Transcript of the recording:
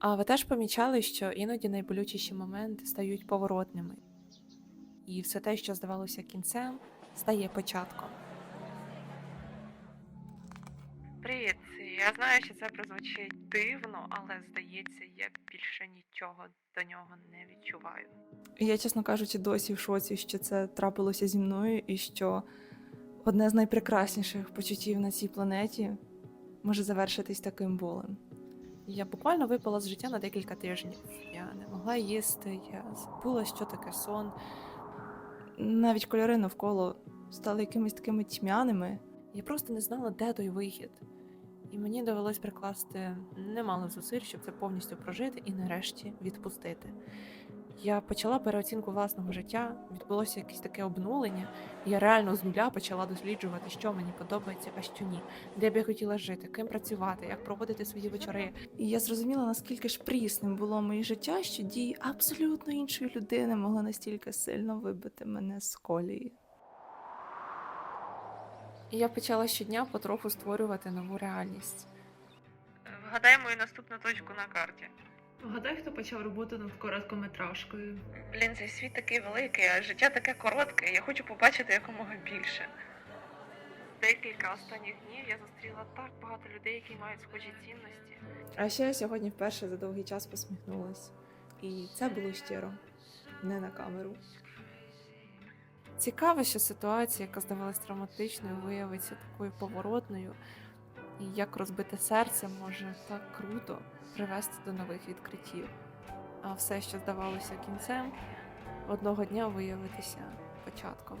А ви теж помічали, що іноді найболючіші моменти стають поворотними, і все те, що здавалося кінцем, стає початком. Привіт, я знаю, що це прозвучить дивно, але здається, я більше нічого до нього не відчуваю. Я, чесно кажучи, досі в шоці, що це трапилося зі мною, і що одне з найпрекрасніших почуттів на цій планеті може завершитись таким болем. Я буквально випала з життя на декілька тижнів. Я не могла їсти, я забула, що таке сон. Навіть кольори навколо стали якимись такими тьмяними. Я просто не знала, де той вихід. І мені довелось прикласти немало зусиль, щоб це повністю прожити і нарешті відпустити. Я почала переоцінку власного життя, відбулося якесь таке обнулення, і я реально з нуля почала досліджувати, що мені подобається, а що ні, де б я хотіла жити, ким працювати, як проводити свої вечори. І я зрозуміла, наскільки ж прісним було моє життя, що дії абсолютно іншої людини могли настільки сильно вибити мене з колії. І я почала щодня потроху створювати нову реальність. Вгадай мою наступну точку на карті. Вгадай, хто почав роботу над короткометражкою. Блін, цей світ такий великий, а життя таке коротке. Я хочу побачити якомога більше. Декілька останніх днів я зустріла так багато людей, які мають схожі цінності. А ще я сьогодні вперше за довгий час посміхнулась. І це було щиро, не на камеру. Цікаво, що ситуація, яка здавалась травматичною, виявиться такою поворотною, і як розбите серце може так круто привести до нових відкриттів. А все, що здавалося кінцем, одного дня виявитися початком.